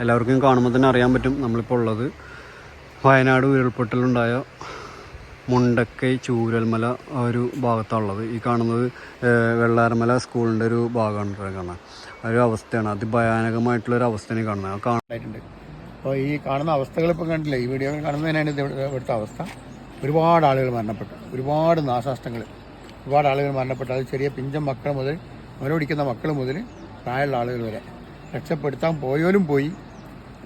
എല്ലാവർക്കും കാണുമ്പോൾ തന്നെ അറിയാൻ പറ്റും നമ്മളിപ്പോൾ ഉള്ളത്. വയനാട് ഉരുൾപൊട്ടലുണ്ടായ മുണ്ടക്കൈ ചൂരൽമല ആ ഒരു ഭാഗത്താണ് ഉള്ളത്. ഈ കാണുന്നത് വെള്ളാരമല സ്കൂളിന്റെ ഒരു ഭാഗമാണ് കാണാൻ. ഒരു അവസ്ഥയാണ്. അതിഭയാനകമായിട്ടുള്ളൊരു അവസ്ഥയാണ് കാണുന്നത്. കാണാനായിട്ടുണ്ട് അപ്പോൾ ഈ കാണുന്ന അവസ്ഥകൾ ഇപ്പം കണ്ടില്ലേ? ഈ വീഡിയോ കാണുന്നതിനാണ് ഇത് ഇവിടെ- ഇവിടുത്തെ അവസ്ഥ. ഒരുപാട് ആളുകൾ മരണപ്പെട്ടു. ഒരുപാട് നാശനഷ്ടങ്ങൾ. ഒരുപാട് ആളുകൾ മരണപ്പെട്ടു. അത് ചെറിയ പിഞ്ചൻ മക്കൾ മുതൽ മുരടിക്കുന്ന മക്കൾ മുതൽ പ്രായമുള്ള ആളുകൾ വരെ രക്ഷപ്പെടുത്താൻ പോയോലും പോയി.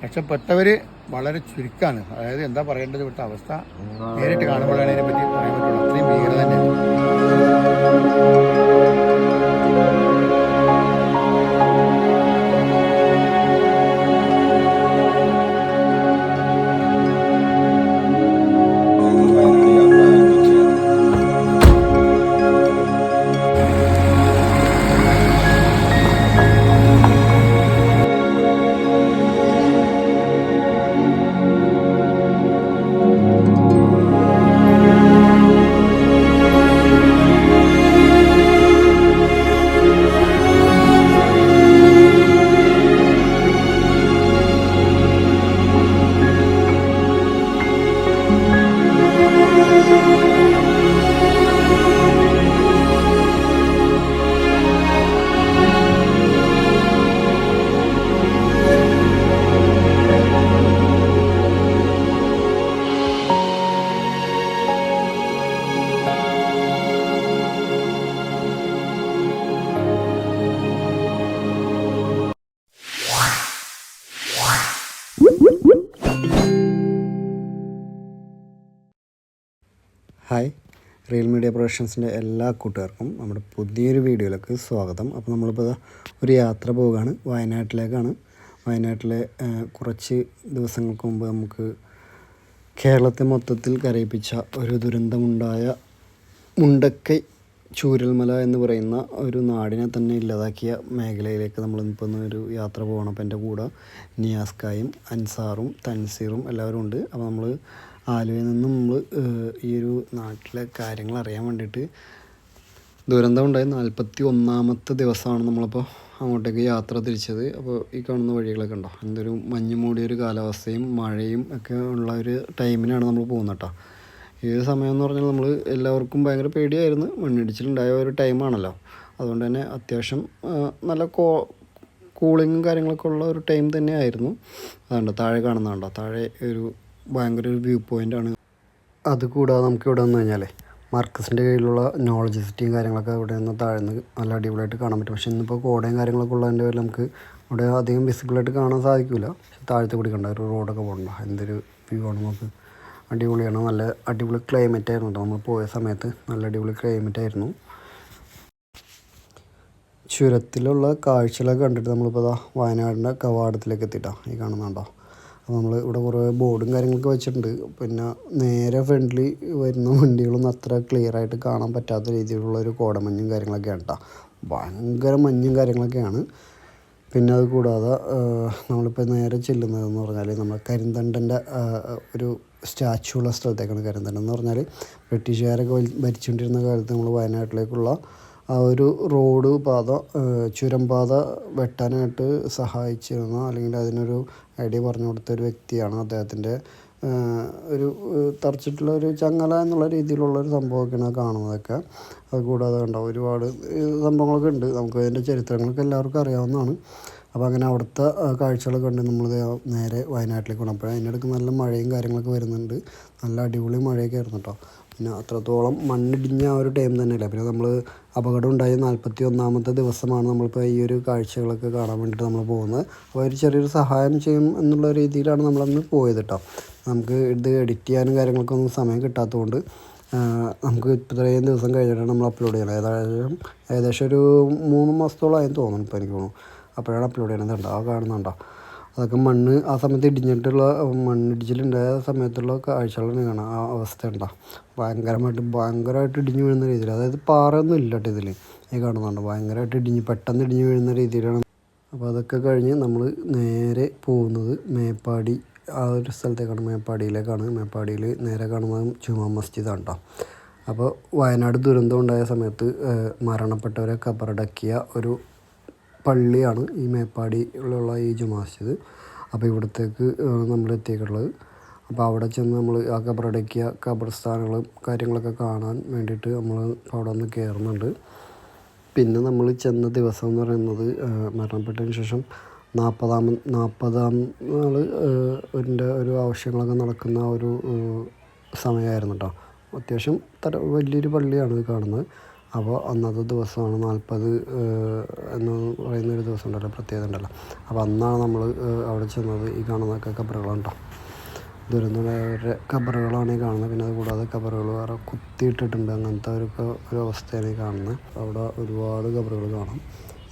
രക്ഷപ്പെട്ടവർ വളരെ ചുരുക്കമാണ് അതായത് എന്താ പറയേണ്ടത് ഇവിടുത്തെ അവസ്ഥ നേരിട്ട് കാണുമ്പോഴാണ് ഇതിനെ പറ്റി പറയാൻ പറ്റുള്ളൂ. അത്രയും റിയൽ മീഡിയ പ്രൊഡക്ഷൻസിന്റെ എല്ലാ കൂട്ടുകാർക്കും നമ്മുടെ പുതിയൊരു വീഡിയോയിലേക്ക് സ്വാഗതം. അപ്പോൾ നമ്മളിപ്പോൾ ഒരു യാത്ര പോവുകയാണ്. വയനാട്ടിലേക്കാണ്. വയനാട്ടിലെ കുറച്ച് ദിവസങ്ങൾക്ക് മുമ്പ് നമുക്ക് കേരളത്തെ മൊത്തത്തിൽ കരയിപ്പിച്ച ഒരു ദുരന്തമുണ്ടായ മുണ്ടക്കൈ ചൂരൽമല എന്ന് പറയുന്ന ഒരു നാടിനെ തന്നെ ഇല്ലാതാക്കിയ മേഖലയിലേക്ക് നമ്മളിപ്പോൾ ഒരു യാത്ര പോകണം. അപ്പോൾ എന്റെ കൂടെ നിയാസ്കായും അൻസാറും തൻസീറും എല്ലാവരും ഉണ്ട്. അപ്പോൾ നമ്മൾ ആലുവയിൽ നിന്നും നമ്മൾ ഈ ഒരു നാട്ടിലെ കാര്യങ്ങൾ അറിയാൻ വേണ്ടിയിട്ട് ദുരന്തം ഉണ്ടായി. നാൽപ്പത്തി ഒന്നാമത്തെ ദിവസമാണ് നമ്മളിപ്പോൾ അങ്ങോട്ടേക്ക് യാത്ര തിരിച്ചത്. അപ്പോൾ ഈ കാണുന്ന വഴികളൊക്കെ ഉണ്ടോ? എന്തൊരു മഞ്ഞ് മൂടിയൊരു കാലാവസ്ഥയും മഴയും ഒക്കെ ഉള്ള ഒരു ടൈമിനാണ് നമ്മൾ പോകുന്നത് കേട്ടോ. ഈ സമയം എന്ന് പറഞ്ഞാൽ നമ്മൾ എല്ലാവർക്കും ഭയങ്കര പേടിയായിരുന്നു. മണ്ണിടിച്ചിലുണ്ടായ ഒരു ടൈമാണല്ലോ. അതുകൊണ്ട് തന്നെ അത്യാവശ്യം നല്ല കോ കൂളിങ്ങും കാര്യങ്ങളൊക്കെ ഉള്ള ഒരു ടൈം തന്നെയായിരുന്നു. അതുകൊണ്ട് താഴെ കാണുന്നതുണ്ടോ? താഴെ ഒരു ഭയങ്കര ഒരു വ്യൂ പോയിന്റാണ് അതുകൂടാതെ നമുക്ക് ഇവിടെ വന്നു കഴിഞ്ഞാൽ മർക്കസിന്റെ കയ്യിലുള്ള നോളജ് സിറ്റിയും കാര്യങ്ങളൊക്കെ ഇവിടെ നിന്ന് താഴ്ന്ന് നല്ല അടിപൊളിയായിട്ട് കാണാൻ പറ്റും. പക്ഷേ ഇന്നിപ്പോൾ കോടയും കാര്യങ്ങളൊക്കെ ഉള്ളതിന്റെ പേരിൽ നമുക്ക് ഇവിടെ അധികം വിസിബിളായിട്ട് കാണാൻ സാധിക്കില്ല താഴത്തെ കൂടി കണ്ട ഒരു റോഡൊക്കെ പോകണ്ട. എന്തൊരു വ്യൂ ആണ് നമുക്ക്. അടിപൊളിയാണ് നല്ല അടിപൊളി ക്ലൈമറ്റ് ആയിരുന്നു നമ്മൾ പോയ സമയത്ത് നല്ല അടിപൊളി ക്ലൈമറ്റ് ആയിരുന്നു. ചുരത്തിലുള്ള കാഴ്ചകളൊക്കെ കണ്ടിട്ട് നമ്മളിപ്പോൾ വയനാടിന്റെ കവാടത്തിലേക്ക് എത്തിയിട്ടാണ് ഈ കാണുന്നുണ്ടോ നമ്മൾ ഇവിടെ കുറേ ബോർഡും കാര്യങ്ങളൊക്കെ വെച്ചിട്ടുണ്ട്. പിന്നെ നേരെ ഫ്രണ്ട്ലി വരുന്ന വണ്ടികളൊന്നും അത്ര ക്ലിയർ ആയിട്ട് കാണാൻ പറ്റാത്ത രീതിയിലുള്ള ഒരു കോടമഞ്ഞും കാര്യങ്ങളൊക്കെയാണ് കേട്ടോ ഭയങ്കര മഞ്ഞും കാര്യങ്ങളൊക്കെയാണ്. പിന്നെ അത് കൂടാതെ നമ്മളിപ്പോൾ നേരെ ചെല്ലുന്നതെന്ന് പറഞ്ഞാൽ നമ്മൾ കരിന്തണ്ടന്റെ ഒരു സ്റ്റാച്ചു ഉള്ള സ്ഥലത്തേക്കാണ് കരിന്തണ്ടൻ എന്ന് പറഞ്ഞാൽ ബ്രിട്ടീഷുകാരൊക്കെ ഭരിച്ചുകൊണ്ടിരുന്ന കാലത്ത് നമ്മൾ വയനാട്ടിലേക്കുള്ള ആ ഒരു റോഡ് പാത ചുരം പാത വെട്ടാനായിട്ട് സഹായിച്ചിരുന്ന അല്ലെങ്കിൽ അതിനൊരു ഐഡിയ പറഞ്ഞു കൊടുത്ത ഒരു വ്യക്തിയാണ് അദ്ദേഹത്തിന്റെ ഒരു തറച്ചിട്ടുള്ള ഒരു ചങ്ങല എന്നുള്ള രീതിയിലുള്ള ഒരു സംഭവമൊക്കെയാണ് കാണുന്നതൊക്കെ. അത് കൂടാതെ കണ്ടോ ഒരുപാട് സംഭവങ്ങളൊക്കെ ഉണ്ട്. നമുക്ക് അതിന്റെ ചരിത്രങ്ങളൊക്കെ എല്ലാവർക്കും അറിയാവുന്നതാണ്. അപ്പോൾ അങ്ങനെ അവിടുത്തെ കാഴ്ചകളൊക്കെ കണ്ട് നമ്മൾ നേരെ വയനാട്ടിലേക്ക് പോകണം അപ്പോൾ അതിനിടയ്ക്ക് നല്ല മഴയും കാര്യങ്ങളൊക്കെ വരുന്നുണ്ട്. നല്ല അടിപൊളി മഴയൊക്കെ ആയിരുന്നു കേട്ടോ. പിന്നെ അത്രത്തോളം മണ്ണിടിഞ്ഞ ആ ഒരു ടൈം തന്നെയല്ല? പിന്നെ നമ്മൾ അപകടം ഉണ്ടായ നാൽപ്പത്തി ഒന്നാമത്തെ ദിവസമാണ് നമ്മളിപ്പോൾ ഈ ഒരു കാഴ്ചകളൊക്കെ കാണാൻ വേണ്ടിയിട്ട് നമ്മൾ പോകുന്നത്. അപ്പോൾ ഒരു ചെറിയൊരു സഹായം ചെയ്യും എന്നുള്ള രീതിയിലാണ് നമ്മളന്ന് പോയത് കേട്ടോ നമുക്ക് ഇത് എഡിറ്റ് ചെയ്യാനും കാര്യങ്ങൾക്കൊന്നും സമയം കിട്ടാത്തതുകൊണ്ട് നമുക്ക് ഇത്രയും ദിവസം കഴിഞ്ഞിട്ടാണ് നമ്മൾ അപ്ലോഡ് ചെയ്യണം ഏകദേശം ഏകദേശം ഒരു മൂന്ന് മാസത്തോളമായി തോന്നുന്നു ഇപ്പോൾ എനിക്ക് തോന്നുന്നു. അപ്പോഴാണ് അപ്ലോഡ് ചെയ്യണത് ഉണ്ടോ കാണുന്നുണ്ടോ? അതൊക്കെ മണ്ണ് ആ സമയത്ത് ഇടിഞ്ഞിട്ടുള്ള മണ്ണ് മണ്ണിടിച്ചിലുണ്ടായ സമയത്തുള്ള കാഴ്ചകളാണ് കാണാം ആ അവസ്ഥ ഉണ്ടോ ഭയങ്കരമായിട്ട് ഭയങ്കരമായിട്ട് ഇടിഞ്ഞു വീഴുന്ന രീതിയിൽ അതായത് പാറയൊന്നും ഇല്ല കേട്ടോ ഇതിൽ ഈ കാണുന്നുണ്ട്. ഭയങ്കരമായിട്ട് ഇടിഞ്ഞ് പെട്ടെന്ന് ഇടിഞ്ഞു വീഴുന്ന രീതിയിലാണ്. അപ്പോൾ അതൊക്കെ കഴിഞ്ഞ് നമ്മൾ നേരെ പോകുന്നത് മേപ്പാടി ആ ഒരു സ്ഥലത്തേക്കാണ് മേപ്പാടിയിലേക്കാണ്. മേപ്പാടിയിൽ നേരെ കാണുന്നത് ജുമാ മസ്ജിദാണ് കേട്ടോ അപ്പോൾ വയനാട് ദുരന്തം ഉണ്ടായ സമയത്ത് മരണപ്പെട്ടവരെ കബറടക്കിയ ഒരു പള്ളിയാണ് ഈ മേപ്പാടിയിലുള്ള ഈ ജുമാസ്ജിദ്. അപ്പോൾ ഇവിടത്തേക്ക് നമ്മൾ എത്തിയിട്ടുള്ളത്. അപ്പോൾ അവിടെ ചെന്ന് നമ്മൾ ആ ഖബറടക്കിയ ഖബർസ്ഥാനങ്ങളും കാര്യങ്ങളൊക്കെ കാണാൻ വേണ്ടിയിട്ട് നമ്മൾ അവിടെ ഒന്ന് കയറുന്നുണ്ട് പിന്നെ നമ്മൾ ചെന്ന ദിവസം എന്ന് പറയുന്നത് മരണപ്പെട്ടതിന് ശേഷം നാൽപ്പതാം നാൽപ്പതാം നാൾ എന്റെ ഒരു ആവശ്യങ്ങളൊക്കെ നടക്കുന്ന ഒരു സമയമായിരുന്നു കേട്ടോ അത്യാവശ്യം തര വലിയൊരു പള്ളിയാണ് കാണുന്നത്. അപ്പോൾ അന്നത്തെ ദിവസമാണ് നാൽപ്പത് എന്ന് പറയുന്ന ഒരു ദിവസം ഉണ്ടല്ലോ പ്രത്യേകത ഉണ്ടല്ലോ. അപ്പോൾ അന്നാണ് നമ്മൾ അവിടെ ചെന്നത് ഈ കാണുന്ന കബറുകളാണ് കേട്ടോ. ദുരന്തമുള്ളവരുടെ കബറുകളാണ് ഈ കാണുന്നത്. പിന്നെ അതുകൂടാതെ കബറുകൾ വേറെ കുത്തിയിട്ടിട്ടുണ്ട്. അങ്ങനത്തെ ഒരു ഒരു അവസ്ഥയാണ് ഈ കാണുന്നത്. അവിടെ ഒരുപാട് കബറുകൾ കാണാം.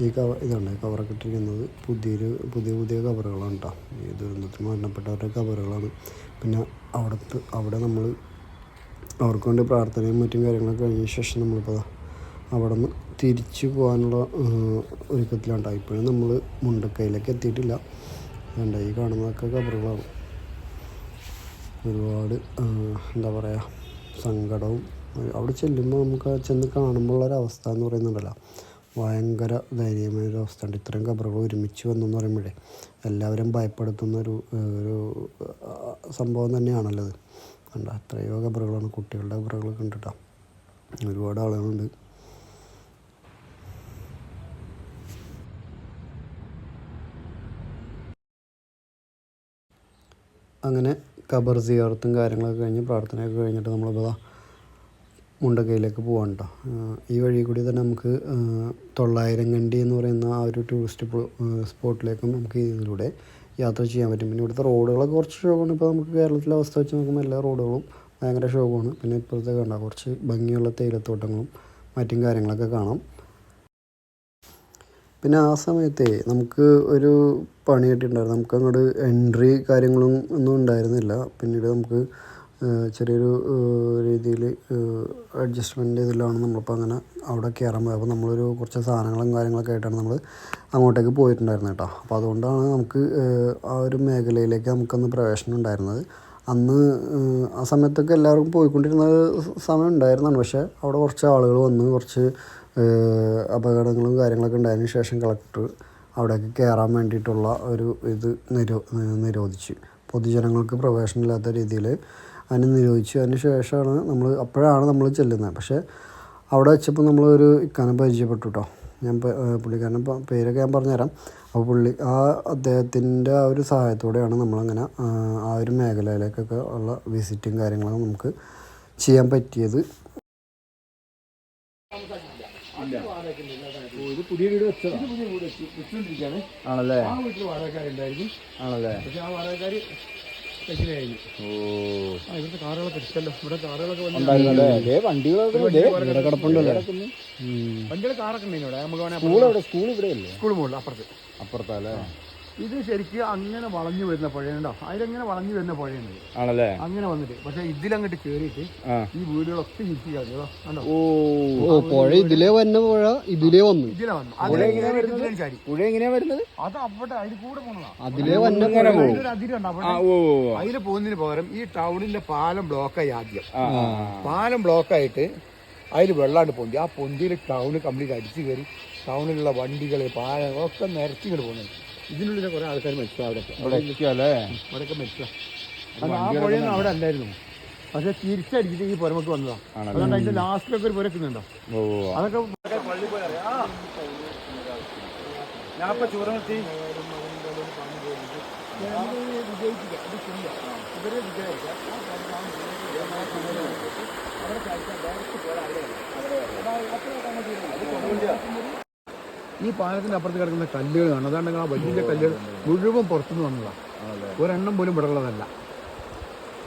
ഈ കവർ ഇതുണ്ട് കവറൊക്കെ ഇട്ടിരിക്കുന്നത് പുതിയൊരു പുതിയ പുതിയ കബറുകളാണ് കേട്ടോ. ഈ ദുരന്തത്തിൽ മരണപ്പെട്ടവരുടെ കബറുകളാണ്. പിന്നെ അവിടുത്തെ അവിടെ നമ്മൾ അവർക്ക് വേണ്ടി പ്രാർത്ഥനയും മറ്റും കാര്യങ്ങളൊക്കെ കഴിഞ്ഞ ശേഷം നമ്മളിപ്പോൾ അവിടെ നിന്ന് തിരിച്ചു പോകാനുള്ള ഒരുക്കത്തിലാണ് ഇപ്പോഴും നമ്മൾ മുണ്ടക്കൈയിലേക്ക് എത്തിയിട്ടില്ല. വേണ്ട ഈ കാണുന്നതൊക്കെ കബറുകളാണ്. ഒരുപാട് എന്താ പറയുക സങ്കടവും അവിടെ ചെല്ലുമ്പോൾ നമുക്ക് ചെന്ന് കാണുമ്പോൾ ഒരു അവസ്ഥ എന്ന് പറയുന്നുണ്ടല്ലോ. ഭയങ്കര ദയനീയമായ ഒരു അവസ്ഥ ഉണ്ട് ഇത്രയും കബറുകൾ ഒരുമിച്ച് വന്നു എന്ന് പറയുമ്പോഴേ എല്ലാവരും ഭയപ്പെടുത്തുന്ന ഒരു ഒരു സംഭവം തന്നെയാണല്ലോ ഇത്. കണ്ട എത്രയോ കബറുകളാണ്. കുട്ടികളുടെ കബറുകൾ കണ്ടിട്ടാണ് ഒരുപാട് ആളുകളുണ്ട്. അങ്ങനെ ഖബർ സിയാർത്തും കാര്യങ്ങളൊക്കെ കഴിഞ്ഞ് പ്രാർത്ഥനയൊക്കെ കഴിഞ്ഞിട്ട് നമ്മളിപ്പോൾ മുണ്ടക്കൈയിലേക്ക് പോകാൻ കേട്ടോ ഈ വഴി കൂടി തന്നെ നമുക്ക് തൊള്ളായിരം കണ്ടി എന്ന് പറയുന്ന ആ ഒരു ടൂറിസ്റ്റ് സ്പോട്ടിലേക്കും നമുക്ക് ഇതിലൂടെ യാത്ര ചെയ്യാൻ പറ്റും. പിന്നെ ഇവിടുത്തെ റോഡുകളൊക്കെ കുറച്ച് ഷോക്കാണ് ഇപ്പോൾ നമുക്ക് കേരളത്തിലെ അവസ്ഥ വെച്ച് നോക്കുമ്പോൾ എല്ലാ റോഡുകളും ഭയങ്കര ഷോക്കാണ് പിന്നെ ഇപ്പോഴത്തെ കണ്ട കുറച്ച് ഭംഗിയുള്ള തേയിലത്തോട്ടങ്ങളും മറ്റും കാര്യങ്ങളൊക്കെ കാണാം. പിന്നെ ആ സമയത്തെ നമുക്ക് ഒരു പണി കിട്ടിയിട്ടുണ്ടായിരുന്നു നമുക്ക് അങ്ങോട്ട് എൻട്രി കാര്യങ്ങളും ഒന്നും ഉണ്ടായിരുന്നില്ല. പിന്നീട് നമുക്ക് ചെറിയൊരു രീതിയിൽ അഡ്ജസ്റ്റ്മെന്റ് ഇതിലാണ് നമ്മളിപ്പോൾ അങ്ങനെ അവിടെ കയറാൻ പോയത്. അപ്പോൾ നമ്മളൊരു കുറച്ച് സാധനങ്ങളും കാര്യങ്ങളൊക്കെ ആയിട്ടാണ് നമ്മൾ അങ്ങോട്ടേക്ക് പോയിട്ടുണ്ടായിരുന്നത് കേട്ടോ. അപ്പോൾ അതുകൊണ്ടാണ് നമുക്ക് ആ ഒരു മേഖലയിലേക്ക് നമുക്കന്ന് പ്രവേശനം ഉണ്ടായിരുന്നത്. അന്ന് ആ സമയത്തൊക്കെ എല്ലാവർക്കും പോയിക്കൊണ്ടിരുന്ന സമയം ഉണ്ടായിരുന്നാണ് പക്ഷേ അവിടെ കുറച്ച് ആളുകൾ വന്ന് കുറച്ച് അപകടങ്ങളും കാര്യങ്ങളൊക്കെ ഉണ്ടായതിനു ശേഷം കളക്ടർ അവിടേക്ക് കയറാൻ വേണ്ടിയിട്ടുള്ള ഒരു ഇത് നിരോ നിരോധിച്ചു. പൊതുജനങ്ങൾക്ക് പ്രവേശനമില്ലാത്ത രീതിയിൽ അതിനെ നിരോധിച്ചു. അതിന് ശേഷമാണ് നമ്മൾ അപ്പോഴാണ് നമ്മൾ ചെല്ലുന്നത്. പക്ഷേ അവിടെ വെച്ചപ്പോൾ നമ്മളൊരു ഇക്കാനെ പരിചയപ്പെട്ടു കേട്ടോ. ഞാൻ പുള്ളിക്കാരന്റെ പേരൊക്കെ ഞാൻ പറഞ്ഞുതരാം. അപ്പോൾ പുള്ളി ആ അദ്ദേഹത്തിന്റെ ആ ഒരു സഹായത്തോടെയാണ് നമ്മളങ്ങനെ ആ, ഒരു മേഖലയിലേക്കൊക്കെ ഉള്ള വിസിറ്റും കാര്യങ്ങളും നമുക്ക് ചെയ്യാൻ പറ്റിയത് ഇത് പുതിയ വീട് വെച്ചത്. പുതിയ വീട് വെച്ച് വെച്ചുകൊണ്ടിരിക്കുകയാണ് ആണല്ലേ? ആ വീട്ടിൽ വാടകക്കാരുണ്ടായിരുന്നു. ആണല്ലേ? പക്ഷെ ആ ഇവിടെ സ്കൂൾ ഇവിടെ സ്കൂൾ മുകളിൽ അപ്പുറത്ത്. അപ്പുറത്തല്ലേ ഇത് ശരിക്ക് അങ്ങനെ വളഞ്ഞു വരുന്ന പുഴയുണ്ടോ അതിലങ്ങനെ വളഞ്ഞു വരുന്ന പുഴയുണ്ട്. ആണല്ലേ? അങ്ങനെ വന്നിട്ട്. പക്ഷെ ഇതിലങ്ങോട്ട് കേറിയിട്ട് ഈ വീടുകളൊക്കെ ചുറ്റി കളഞ്ഞോ കണ്ടോ? ഓ. പുഴ ഇതിലേ വന്ന പുഴ ഇതിലേ വന്നു. ഇതിലെ വന്നു. അതിലെ വരുന്നത്? ചാടി. പുഴ എങ്ങനെയാ വരുന്നത്? അത് അവിടെ അതിൽ കൂടെ പോണതാ അതിലേ വന്ന. അതിൽ പോകുന്നതിന് പകരം ഈ ടൗണിന്റെ പാലം ബ്ലോക്കായി ആദ്യം. പാലം ബ്ലോക്ക് പാലം ബ്ലോക്കായിട്ട് അതിൽ വെള്ളാണ്ട് പൊന്തി. ആ പൊന്തിയിൽ ടൗണ് കംപ്ലീറ്റ് അടിച്ചു കയറി ടൗണിലുള്ള വണ്ടികൾ പാലം ഒക്കെ നിരത്തി ഇങ്ങോട്ട് ഇതിനുള്ളിൽ കുറെ ആൾക്കാർ മരിച്ചു. അവിടെ അവിടെയൊക്കെ മരിച്ചു ആ പുഴയൊന്നും അവിടെ അല്ലായിരുന്നു. പക്ഷെ തിരിച്ചടിച്ചിട്ട് ഈ പുരമൊക്കെ വന്നതാ. ആണല്ലേ? അതുകൊണ്ട് അതിന്റെ ലാസ്റ്റിലൊക്കെ ഒരു പുരക്കുന്നുണ്ടോ ഓ ഓ. അതൊക്കെ ഈ പാലത്തിന്റെ അപ്പുറത്ത് കിടക്കുന്ന കല്ലുകൾ കാണും. അതാണെങ്കിൽ ആ വലിയ കല്ലുകൾ. മുഴുവൻ പുറത്തുനിന്ന് വന്നതാണ് ഒരെണ്ണം പോലും ഇവിടെയുള്ളതല്ല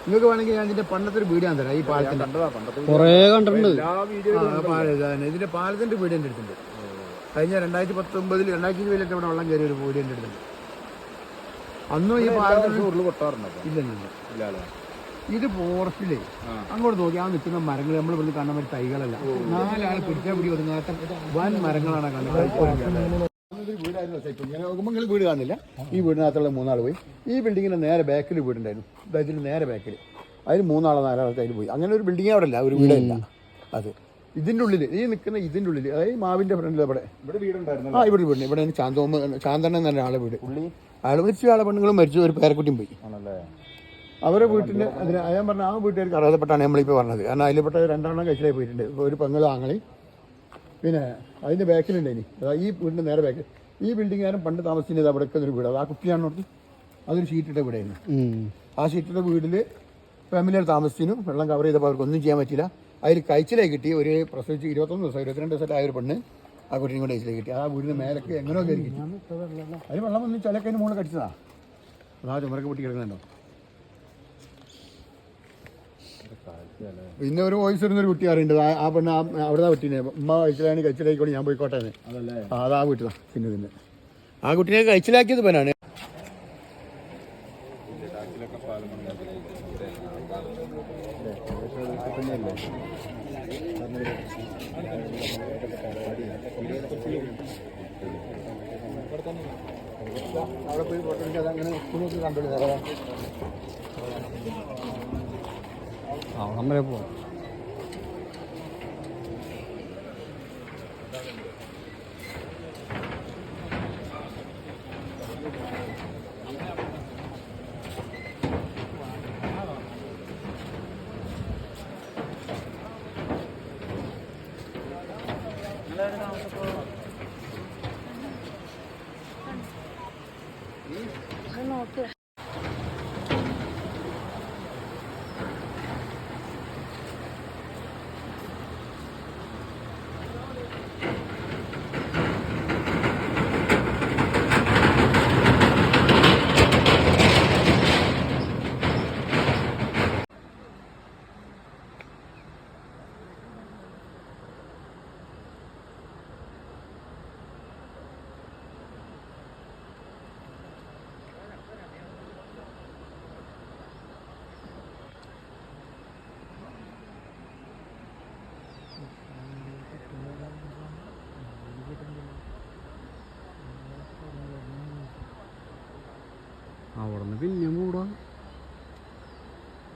നിങ്ങൾക്ക് വേണമെങ്കിൽ ഞാൻ ഇതിന്റെ പണ്ടത്തെ ഒരു വീഡിയോ ഞാൻ തരാം. ഈ പാലത്തിന്റെ. ഇതിന്റെ പാലത്തിന്റെ വീഡിയോ എന്റെ അടുത്തുണ്ട്. കഴിഞ്ഞ രണ്ടായിരത്തി പത്തൊമ്പതിൽ രണ്ടായിരത്തി ഇരുപതിലൊക്കെ ഇവിടെ വെള്ളം കയറി ഒരു വീഡിയോ എന്റെ അടുത്തുണ്ട്. അന്നും ഈ പാലത്തിന്റെ ഉരുൾ പൊട്ടാറുണ്ടോ ഇല്ല ഇല്ല. ഇത് ഫോറസ്റ്റിൽ അങ്ങോട്ട് നോക്കി ആ നിൽക്കുന്ന മരങ്ങൾ നമ്മൾ ഇവിടുന്ന് കാണാൻ പറ്റിയ തൈകളല്ല. നാലാൾ പിടിച്ചാൽ പിടി ഒതുങ്ങാത്ത വൻ മരങ്ങളാണ് കാണുന്നത്. ഇങ്ങനെ നോക്കുമ്പോൾ നിങ്ങൾ വീട് കാണുന്നില്ല ഈ വീടിനകത്തുള്ള മൂന്നാൾ പോയി. ഈ ബിൽഡിങ്ങിന് നേരെ ബാക്കിൽ വീടുണ്ടായിരുന്നു. ഇതിന് നേരെ ബാക്കിൽ അതിൽ മൂന്നാളോ നാലാളോ അതിൽ പോയി. അങ്ങനെ ഒരു ബിൽഡിംഗ് അവിടെ അല്ല ഒരു വീടല്ല അത്. ഇതിന്റെ ഉള്ളിൽ ഈ നിൽക്കുന്ന ഇതിന്റെ ഉള്ളിൽ അതായത് മാവിന്റെ ഫ്രണ്ടിൽ അവിടെ ഇവിടെ. വീടുണ്ടായിരുന്നു ആ ഇവിടെ വീട് ഇവിടെ ചാന്തോമ ചാന്തണ്ണൻ എന്ന ആളെ വീട്. ഉള്ളി അയാൾ മരിച്ചു ആളെ പെണ്ണുങ്ങളും മരിച്ചു ഒരു പേരക്കുട്ടിയും പോയി. ആണല്ലേ? അവരെ വീട്ടിൽ അതിന് ഞാൻ പറഞ്ഞ ആ വീട്ടുകാർക്ക് അർഹതപ്പെട്ടാണ് നമ്മളിപ്പോൾ പറഞ്ഞത്. കാരണം അതിൽപ്പെട്ട രണ്ടെണ്ണം കഴിച്ചിലായി പോയിട്ടുണ്ട്. ഇപ്പോൾ ഒരു പെങ്ങളും ആങ്ങളി പിന്നെ അതിന്റെ ബാക്കിലുണ്ട് ഇനി. അതാ ഈ വീടിന്റെ നേരെ ബാക്കിൽ. ഈ ബിൽഡിംഗ് ആരും പണ്ട് താമസിച്ചിരുന്നത് അവിടെയൊക്കെ ഒരു വീട്. അത് ആ കുട്ടിയാണ് ഓർത്ത്. അതൊരു ഷീറ്റിട്ട വീടായിരുന്നു ആ ഷീറ്റിട്ട വീട്ടിൽ ഫാമിലിയിൽ താമസിച്ചിരുന്നു. വെള്ളം കവർ ചെയ്തപ്പോൾ അവർക്ക് ഒന്നും ചെയ്യാൻ പറ്റില്ല അതിൽ കഴിച്ചിലായി കിട്ടി. ഒരു പ്രസവിച്ച് ഇരുപത്തൊന്ന് ദിവസം ഇരുപത്തിരണ്ട് ദിവസം ആയ ഒരു പെണ്ണ് ആ കുട്ടീനെ കൊണ്ട് കഴിച്ചിലായി കിട്ടി. ആ വീടിന് മേലൊക്കെ എങ്ങനെയോ കയറി കിട്ടി. അതിൽ വെള്ളം വന്ന് ചിലക്കതിന് മുകളിൽ കടിച്ചതാ. അതാ ചുമരൊക്കെ പൊട്ടി കിടക്കുന്നുണ്ടോ? പിന്നെ ഒരു വോയിസ് വരുന്ന ഒരു കുട്ടി അറിയുന്നത് ആ പെണ്ണ് അവിടെ കുട്ടീനെ ഉമ്മ കഴിച്ചിലാണ് കഴിച്ചിലായിക്കോട്ടെ ഞാൻ പോയിക്കോട്ടെ അതല്ലേ? അതാ വീട്ടിലാ. പിന്നെ പിന്നെ. ആ കുട്ടീനെ കഴിച്ചിലാക്കിയത് പെനാണ് December.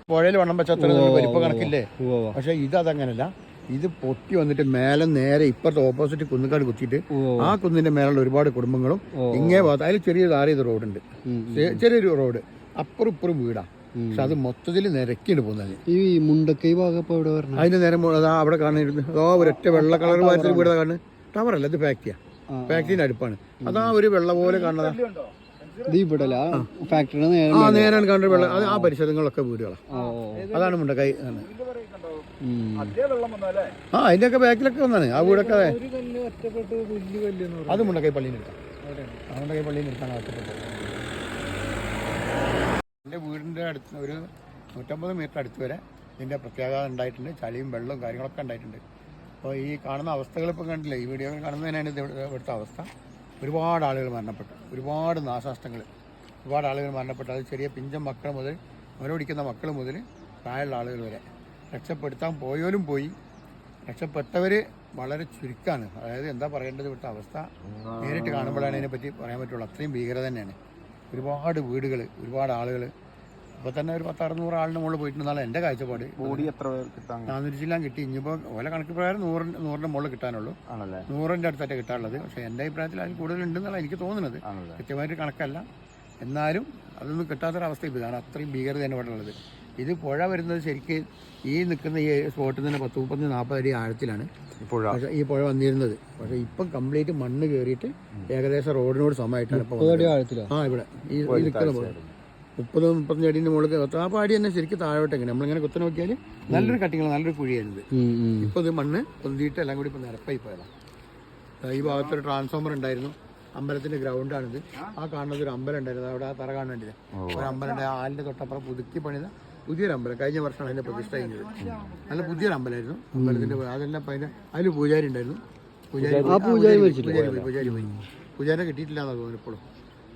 പുഴയിൽ വണ്ണം വെച്ചത്ര വലിപ്പ കണക്കില്ലേ? പക്ഷെ ഇത് അതങ്ങനല്ല. ഇത് പൊട്ടി വന്നിട്ട് മേലെ നേരെ ഇപ്പുറത്തെ ഓപ്പോസിറ്റ് കുന്നുകാട് കുത്തിയിട്ട് ആ കുന്നിന്റെ മേലുള്ള ഒരുപാട് കുടുംബങ്ങളും ഇങ്ങേ ഭാഗത്ത് അതിൽ ചെറിയ താര ചെയ്ത റോഡുണ്ട്. ചെറിയൊരു റോഡ്. അപ്പുറം ഇപ്പുറം വീടാ. പക്ഷെ അത് മൊത്തത്തിൽ നിരക്കിയിട്ട് പോകുന്നത്. ഈ മുണ്ടക്കൈ ഭാഗം വരണം? അതിന്റെ നേരം അതാ അവിടെ കാണുന്നു അതോ ഒരൊറ്റ വെള്ള കളർ വാരത്തിൽ വീടാ കാണുന്നത്. ടവറല്ല ഇത് ഫാക്ടറിയാ ഫാക്ടറിന്റെ അടുപ്പാണ്. അതാ ഒരു വെള്ള പോലെ കാണുന്നതാ. ആ. നേരാണ് കണ്ട വെള്ളം അത് ആ പരിസരങ്ങളിലൊക്കെ വീടുകളാണ് അതാണ് മുണ്ടക്കൈ ആ അതിന്റെ ഒക്കെ ബാക്കിലൊക്കെ വന്നാണ്. ആ വീടൊക്കെ അത്. മുണ്ടക്കൈ പള്ളിയിൽ എടുക്കാം ആ മുണ്ടക്കൈ പള്ളിയിൽ എടുത്താണ് ഒറ്റപ്പെട്ടത് എന്റെ വീടിന്റെ അടുത്ത് ഒരു നൂറ്റമ്പത് മീറ്റർ അടുത്ത് വരെ ഇതിന്റെ പ്രത്യേകത ഉണ്ടായിട്ടുണ്ട്. ചളിയും വെള്ളവും കാര്യങ്ങളൊക്കെ ഉണ്ടായിട്ടുണ്ട്. അപ്പോൾ ഈ കാണുന്ന അവസ്ഥകൾ ഇപ്പം കണ്ടില്ലേ? ഈ വീഡിയോ കാണുന്നതിനാണ് ഇത് ഇവിടെ- ഇവിടുത്തെ അവസ്ഥ. ഒരുപാട് ആളുകൾ മരണപ്പെട്ടു. ഒരുപാട് നാശനഷ്ടങ്ങൾ. ഒരുപാട് ആളുകൾ മരണപ്പെട്ടു. അത് ചെറിയ പിഞ്ചം മക്കൾ മുതൽ അവരോടിക്കുന്ന മക്കൾ മുതൽ പ്രായമുള്ള ആളുകൾ വരെ. രക്ഷപ്പെടുത്താൻ പോയോലും പോയി. രക്ഷപ്പെട്ടവർ വളരെ ചുരുക്കമാണ് അതായത് എന്താ പറയേണ്ടത്? വിട്ട അവസ്ഥ നേരിട്ട് കാണുമ്പോഴാണ് ഇതിനെപ്പറ്റി പറയാൻ പറ്റുള്ളൂ. അത്രയും ഭീകരത തന്നെയാണ്. ഒരുപാട് വീടുകൾ ഒരുപാട് ആളുകൾ ഇപ്പോൾ തന്നെ ഒരു പത്ത് അറുന്നൂറ് ആളിന് മുകളിൽ പോയിട്ടുണ്ടെന്നാണ് എന്റെ കാഴ്ചപ്പാട്. ബോഡി എത്ര കിട്ടാൻ നാനൂറ്റി ജില്ലാൻ കിട്ടി. ഇനിയിപ്പോ ഓല കണക്ക് പ്രകാരം നൂറിന് നൂറിന്റെ മുകളിൽ കിട്ടാനുള്ളൂ. ആണല്ലേ? നൂറിന്റെ അടുത്തായിട്ട് കിട്ടാനുള്ളത്. പക്ഷെ എന്റെ അഭിപ്രായത്തിൽ അതിൽ കൂടുതൽ ഉണ്ടെന്നാണ് എനിക്ക് തോന്നുന്നത്. കൃത്യമായിട്ട് കണക്കല്ല. എന്നാലും അതൊന്നും കിട്ടാത്തൊരവസ്ഥ ഇത് കാരണം അത്രയും ഭീകരത തന്നെ ഇവിടെ ഉള്ളത്. ഇത് പുഴ വരുന്നത് ശരിക്ക് ഈ നിൽക്കുന്ന ഈ സ്പോട്ടിൽ തന്നെ പത്ത് മുപ്പത്തി നാൽപ്പത് അടി ആഴത്തിലാണ്. പക്ഷേ ഈ പുഴ വന്നിരുന്നത്. പക്ഷേ ഇപ്പം കംപ്ലീറ്റ് മണ്ണ് കയറിയിട്ട് ഏകദേശം റോഡിനോട് സമയമായിട്ടാണ്. ആ ഇവിടെ. ഈ ഈ നിൽക്കുന്ന പോലെ മുപ്പത് മുപ്പത്തഞ്ച് അടീന്റെ മുകളിൽ ആ പാടി തന്നെ ശരിക്കും താഴോട്ട് എങ്ങനെ നമ്മളിങ്ങനെ കുത്തി നോക്കിയാൽ നല്ലൊരു കട്ടിങ്ങൾ നല്ലൊരു കുഴിയായിരുന്നു ഇത് ഇപ്പോൾ ഇത് മണ്ണ് പൊന്തിയിട്ട് എല്ലാം കൂടി ഇപ്പോൾ നിരപ്പായി പോയതാണ് ഈ ഭാഗത്തൊരു ട്രാൻസ്ഫോമർ ഉണ്ടായിരുന്നു. അമ്പലത്തിന്റെ ഗ്രൗണ്ടാണിത് ആ കാണുന്നത് ഒരു അമ്പലം ഉണ്ടായിരുന്നു. അവിടെ ആ തറ കാണേണ്ടില്ല ഒരു അമ്പലം ഉണ്ട് ആലിന്റെ തൊട്ടപ്പുറം പുതുക്കി പണിത പുതിയൊരു അമ്പലം. കഴിഞ്ഞ വർഷമാണ് അതിന്റെ പ്രതിഷ്ഠ കഴിഞ്ഞത്. നല്ല പുതിയൊരു അമ്പലമായിരുന്നു അമ്പലത്തിന്റെ അതെല്ലാം അതിന്റെ അതിൽ പൂജാരി ഉണ്ടായിരുന്നു. പൂജാരി പൂജാരി പൂജാരി പൂജാരി പോയി പൂജാരിനെ കിട്ടിയിട്ടില്ല എന്നാണ് തോന്നുന്നു ഇപ്പോഴും.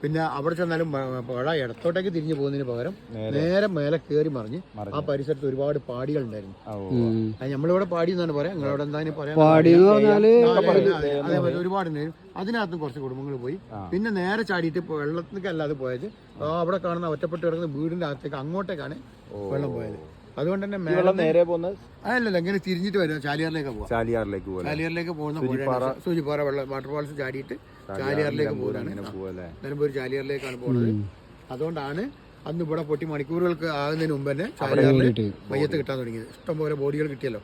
പിന്നെ അവിടെ ചെന്നാലും പഴ ഇടത്തോട്ടേക്ക് തിരിഞ്ഞു പോകുന്നതിന് പകരം നേരെ. മേലെ കയറി മറിഞ്ഞ് ആ പരിസരത്ത് ഒരുപാട് പാടികൾ ഉണ്ടായിരുന്നു. അത് നമ്മളിവിടെ പാടി എന്നാണ് പറയാം. നിങ്ങളവിടെ എന്തായാലും പറയാം പാടി എന്ന് പറഞ്ഞാൽ അതേപോലെ ഒരുപാട് അതിനകത്ത് കുറച്ച് കുടുംബങ്ങൾ പോയി. പിന്നെ നേരെ ചാടിയിട്ട് വെള്ളത്തിനൊക്കെ വെള്ളത്തിലേക്ക് അല്ലാതെ പോയത്. ആ അവിടെ കാണുന്ന ഒറ്റപ്പെട്ട് കിടക്കുന്ന വീടിന്റെ അകത്തേക്ക് അങ്ങോട്ടേക്കാണ് വെള്ളം പോയത്. അതുകൊണ്ട് തന്നെ മേലെ നേരെ പോകുന്നത് അല്ലല്ല ഇങ്ങനെ തിരിഞ്ഞിട്ട് വരും. ചാലിയാറിലേക്ക് പോകാം ചാലിയാറിലേക്ക് പോകും ചാലിയാറിലേക്ക് പോകുന്ന പുഴയാണ്. സൂചിപ്പാറ വെള്ളം വാട്ടർ ഫാൾസ് ചാടിയിട്ട് ചാലിയാറിലേക്ക് പോകാനാണ് നിലമ്പൂർ ചാലിയാറിലേക്കാണ് പോകുന്നത് അതുകൊണ്ടാണ് അന്ന് ഇവിടെ പൊട്ടി മണിക്കൂറുകൾക്ക് ആകുന്നതിന് മുമ്പ് തന്നെ ചാലിയാറിൽ മയ്യത്ത് കിട്ടാൻ തുടങ്ങിയത്. ഇഷ്ടംപോലെ ബോഡികൾ കിട്ടിയല്ലോ.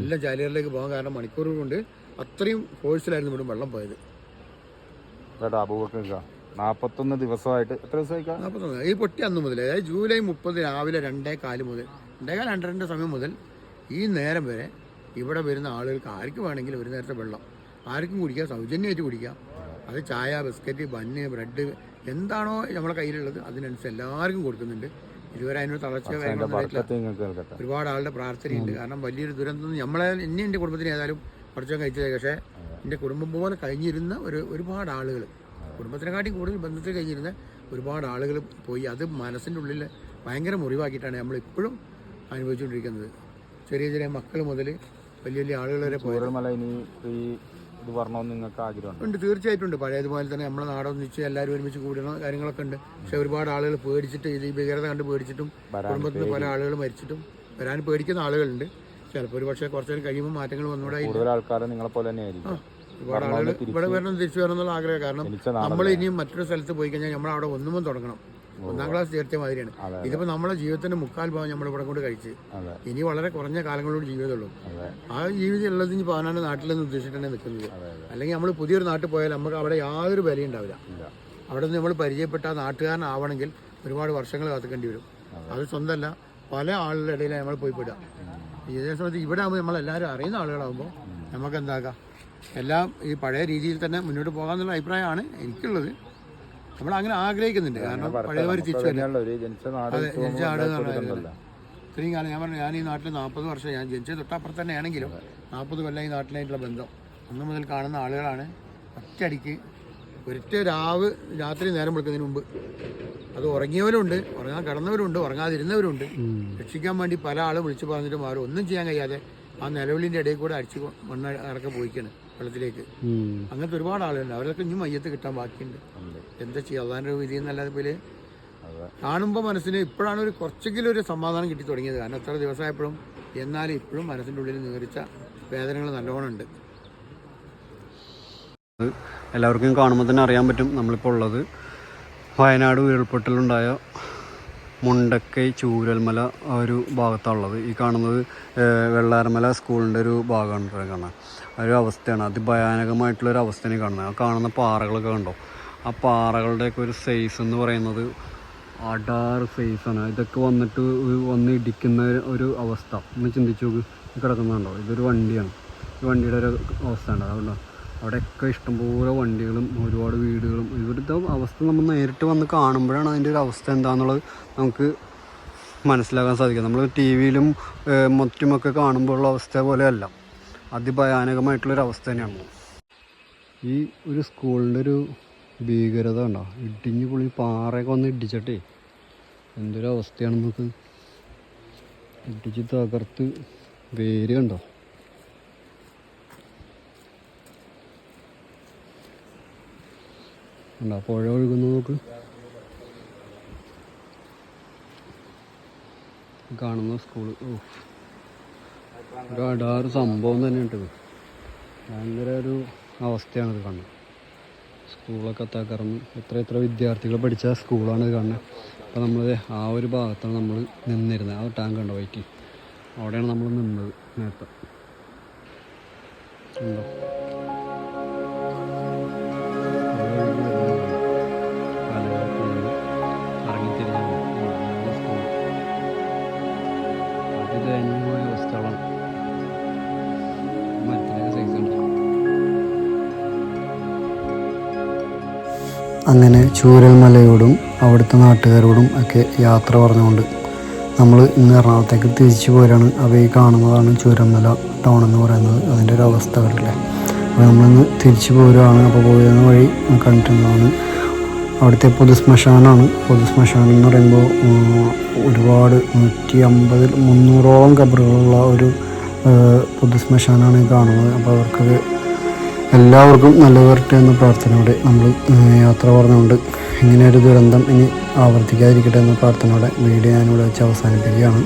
എല്ലാം ചാലിയാറിലേക്ക് പോകാൻ കാരണം മണിക്കൂറുകൾ കൊണ്ട് അത്രയും ഫോഴ്സിലായിരുന്നു ഇവിടെ വെള്ളം പോയത്. ദിവസമായിട്ട് എത്ര ഈ പൊട്ടി അന്ന് മുതൽ അതായത് ജൂലൈ മുപ്പത് രാവിലെ രണ്ടേ കാൽ മുതൽ രണ്ടേ കാൽ രണ്ടരന്റെ സമയം മുതൽ ഈ നേരം വരെ ഇവിടെ വരുന്ന ആളുകൾക്ക് ആർക്ക് വേണമെങ്കിലും ഒരു നേരത്തെ വെള്ളം ആർക്കും കുടിക്കാം സൗജന്യമായിട്ട് കുടിക്കാം. അത് ചായ ബിസ്ക്കറ്റ് ബന്ന് ബ്രെഡ് എന്താണോ നമ്മളെ കയ്യിലുള്ളത് അതിനനുസരിച്ച് എല്ലാവർക്കും കൊടുക്കുന്നുണ്ട്. ഇതുവരെ അതിനൊരു തളർച്ച കാര്യങ്ങളൊന്നും ഒരുപാട് ആളുടെ പ്രാർത്ഥനയുണ്ട്. കാരണം വലിയൊരു ദുരന്തം നമ്മളെ എന്നെ എന്റെ കുടുംബത്തിന് ഏതായാലും കുറച്ചൊക്കെ കഴിച്ചത് പക്ഷേ എന്റെ കുടുംബം പോലെ കഴിഞ്ഞിരുന്ന ഒരു ഒരുപാട് ആളുകൾ കുടുംബത്തിനെക്കാട്ടി കൂടുതൽ ബന്ധത്തിൽ കഴിഞ്ഞിരുന്ന ഒരുപാട് ആളുകൾ പോയി. അത് മനസ്സിന്റെ ഉള്ളിൽ ഭയങ്കര മുറിവാക്കിയിട്ടാണ് നമ്മൾ ഇപ്പോഴും അനുഭവിച്ചുകൊണ്ടിരിക്കുന്നത്. ചെറിയ ചെറിയ മക്കൾ മുതൽ വലിയ വലിയ ആളുകൾ വരെ ചൂരൽമല ഇനി ഈ ഇത് വരണമെന്ന് നിങ്ങൾക്ക് ആഗ്രഹമുണ്ട്? ഉണ്ട് തീർച്ചയായിട്ടും ഉണ്ട്. പഴയതുപോലെ തന്നെ നമ്മളെ നാടൊന്നിച്ച് എല്ലാവരും ഒരുമിച്ച് കൂടണം കാര്യങ്ങളൊക്കെ ഉണ്ട്. പക്ഷെ ഒരുപാട് ആളുകൾ പേടിച്ചിട്ട് ഇത് ഈ ഭീകരത കണ്ട് പേടിച്ചിട്ടും കുടുംബത്തിൽ പല ആളുകൾ മരിച്ചിട്ടും വരാൻ പേടിക്കുന്ന ആളുകളുണ്ട്. ചിലപ്പോൾ ഒരു പക്ഷേ കുറച്ചു നേരം കഴിയുമ്പോൾ മാറ്റങ്ങൾ വന്നുകൂടെ കൂടുതൽ ആൾക്കാർ നിങ്ങളെ പോലെ ഒരുപാട് ആളുകൾ ഇവിടെ വരണം തിരിച്ചു വരണം എന്നുള്ള ആഗ്രഹം. കാരണം നമ്മൾ ഇനിയും മറ്റൊരു സ്ഥലത്ത് പോയി കഴിഞ്ഞാൽ നമ്മൾ അവിടെ ഒന്നും തുടങ്ങണം. ഒന്നാം ക്ലാസ് ചേർത്ത മാതിരിയാണ്. ഇതിപ്പോ ഇതിപ്പോൾ നമ്മളെ ജീവിതത്തിന്റെ മുക്കാൽ ഭാഗം നമ്മൾ ഇവിടെ കൊണ്ട് കഴിച്ച് ഇനി വളരെ കുറഞ്ഞ കാലങ്ങളോട് ജീവിതമുള്ളൂ. ആ ജീവിതം ഉള്ളത് ഇനി നാട്ടിൽ നിന്ന് ഉദ്ദേശിച്ചിട്ടാണ് നിൽക്കുന്നത് അല്ലെങ്കിൽ നമ്മൾ പുതിയൊരു നാട്ടിൽ പോയാൽ നമുക്ക് അവിടെ യാതൊരു വിലയും ഉണ്ടാവില്ല. അവിടെ നിന്ന് നമ്മൾ പരിചയപ്പെട്ട ആ നാട്ടുകാരനാവണമെങ്കിൽ ഒരുപാട് വർഷങ്ങൾ കാത്തിക്കേണ്ടി വരും. അത്. സ്വന്തമല്ല പല ആളുകളുടെ ഇടയിൽ നമ്മൾ പോയി പെടുക. ഇതേ സമയത്ത് ഇവിടെ ആകുമ്പോൾ നമ്മളെല്ലാവരും അറിയുന്ന ആളുകളാകുമ്പോൾ നമുക്ക് എന്താക്കാം എല്ലാം ഈ പഴയ രീതിയിൽ തന്നെ മുന്നോട്ട് പോകാമെന്നുള്ള അഭിപ്രായമാണ് എനിക്കുള്ളത്. നമ്മൾ അങ്ങനെ ആഗ്രഹിക്കുന്നുണ്ട്. കാരണം പഴയവർ തിരിച്ചു ജനിച്ച നാട് ജനിച്ച. ഇത്രയും കാലം ഞാൻ പറഞ്ഞു ഞാൻ ഈ നാട്ടിൽ നാൽപ്പത് വർഷം ഞാൻ ജനിച്ചത് തൊട്ടപ്പുറത്ത് തന്നെയാണെങ്കിലും നാൽപ്പത് കൊല്ലം ഈ നാട്ടിലായിട്ടുള്ള ബന്ധം. അന്ന് മുതൽ കാണുന്ന ആളുകളാണ് ഒറ്റയടിക്ക് ഒരൊറ്റ രാവ് രാത്രി നേരം വിളിക്കുന്നതിന് മുമ്പ്. അത് ഉറങ്ങിയവരുണ്ട് ഉറങ്ങാൻ കിടന്നവരുണ്ട് ഉറങ്ങാതിരുന്നവരുണ്ട്. രക്ഷിക്കാൻ വേണ്ടി പല ആളും വിളിച്ചു പറഞ്ഞിട്ട് മാറും ഒന്നും ചെയ്യാൻ കഴിയാതെ ആ നിലവിളിന്റെ ഇടയിൽ കൂടെ അടിച്ച് മണ്ണ് ഇറക്കെ പോയിക്കാണ്. വെള്ളത്തിലേക്ക്. അങ്ങനത്തെ ഒരുപാട് ആളുകളുണ്ട്. അവരൊക്കെ ഇനി മയ്യത്ത് കിട്ടാൻ ബാക്കിയുണ്ട്. എന്താ ചെയ്യുക അതാന്റെ വിധി എന്നല്ലാതെ പോലെ കാണുമ്പോൾ മനസ്സിന് ഇപ്പോഴാണ് ഒരു കുറച്ചെങ്കിലും ഒരു സമാധാനം കിട്ടി തുടങ്ങിയത്. കാരണം എത്ര ദിവസമായപ്പോഴും എന്നാലും ഇപ്പോഴും മനസ്സിന്റെ ഉള്ളിൽ നീറിച്ച വേദനകൾ നല്ലോണം ഉണ്ട്. എല്ലാവർക്കും കാണുമ്പോൾ തന്നെ അറിയാൻ പറ്റും നമ്മളിപ്പോൾ ഉള്ളത്. വയനാട് ഉരുൾപൊട്ടലുണ്ടായ മുണ്ടക്കൈ ചൂരൽമല ആ ഒരു ഭാഗത്താണുള്ളത്. ഈ കാണുന്നത് വെള്ളാരമല സ്കൂളിന്റെ ഒരു ഭാഗമാണ്. കാണാൻ ഒരു അവസ്ഥയാണ് അതിഭയാനകമായിട്ടുള്ളൊരു അവസ്ഥയാണ് കാണുന്നത്. ആ കാണുന്ന പാറകളൊക്കെ കണ്ടോ? ആ പാറകളുടെയൊക്കെ ഒരു സൈസ് എന്ന് പറയുന്നത് അടാറ് സൈസാണ് ഇതൊക്കെ വന്നിട്ട് വന്ന് ഇടിക്കുന്ന ഒരു അവസ്ഥ. ഒന്ന് ചിന്തിച്ചു നോക്ക്. കിടക്കുന്നുണ്ടോ ഇതൊരു വണ്ടിയാണ്. ഈ വണ്ടിയുടെ ഒരു അവസ്ഥ ഉണ്ട് അതുകൊണ്ടോ അവിടെയൊക്കെ ഇഷ്ടംപോലെ വണ്ടികളും ഒരുപാട് വീടുകളും. ഇവിടുത്തെ അവസ്ഥ നമ്മൾ നേരിട്ട് വന്ന് കാണുമ്പോഴാണ് അതിന്റെ ഒരു അവസ്ഥ എന്താണെന്നുള്ളത് നമുക്ക് മനസ്സിലാക്കാൻ സാധിക്കുക. നമ്മൾ ടി വിയിലും മറ്റുമൊക്കെ കാണുമ്പോഴുള്ള അവസ്ഥ പോലെയല്ല. അതിഭയാനകമായിട്ടുള്ളൊരു അവസ്ഥ തന്നെയാണ്. ഈ ഒരു സ്കൂളിന്റെ ഒരു ഭീകരത ഉണ്ടോ ഇടിഞ്ഞ് പൊളി പാറയൊക്കെ വന്ന് ഇടിച്ചിട്ടേ. എന്തൊരു അവസ്ഥയാണ് നമുക്ക് ഇടിച്ച് തകർത്ത് വേര് കണ്ടോ? ഉണ്ടോ പുഴ ഒഴുകുന്നു നോക്ക്. കാണുന്നു സ്കൂൾ. ഓ. ഒരു അടാറ് സംഭവം തന്നെയുണ്ട്. ഭയങ്കര ഒരു അവസ്ഥയാണിത് കാണുന്നത് സ്കൂളൊക്കെ തകർന്ന് എത്ര എത്ര വിദ്യാർത്ഥികൾ പഠിച്ച സ്കൂളാണ് ഇത് കാണുന്നത്. അപ്പോൾ നമ്മൾ ആ ഒരു ഭാഗത്താണ് നമ്മൾ നിന്നിരുന്നത്. ആ ടാങ്ക് ഉണ്ടോ വൈറ്റ്? അവിടെയാണ് നമ്മൾ നിന്നത് നേരത്തെ. ഉണ്ടോ? അങ്ങനെ ചൂരൽമലയോടും അവിടുത്തെ നാട്ടുകാരോടും ഒക്കെ യാത്ര പറഞ്ഞുകൊണ്ട് നമ്മൾ ഇന്ന് എറണാകുളത്തേക്ക് തിരിച്ചു പോരാണ്. ഈ കാണുന്നതാണ് ചൂരൽമല ടൗൺ എന്ന് പറയുന്നത്. അതിന്റെ ഒരു അവസ്ഥ കണ്ടില്ലേ? അപ്പോൾ നമ്മളിന്ന് തിരിച്ചു പോരുകയാണ് അപ്പോൾ പോരുന്ന വഴി കണ്ടിട്ടുള്ളതാണ്. അവിടുത്തെ പൊതുശ്മശാനാണ്. പൊതുശ്മശാനം എന്ന് പറയുമ്പോൾ ഒരുപാട് നൂറ്റി അമ്പതിൽ മുന്നൂറോളം കബറുകളുള്ള ഒരു പൊതുശ്മശാനാണ് കാണുന്നത്. അപ്പോൾ അവർക്കത് എല്ലാവർക്കും നല്ല വരട്ടെ എന്ന പ്രാർത്ഥനയോടെ നമ്മൾ യാത്ര പറഞ്ഞുകൊണ്ട് ഇങ്ങനെ ഒരു ദുരന്തം ഇനി ആവർത്തിക്കാതിരിക്കട്ടെ എന്ന പ്രാർത്ഥനയോടെ വീഡിയോ ഞാനിവിടെ വെച്ച് അവസാനിപ്പിക്കുകയാണ്.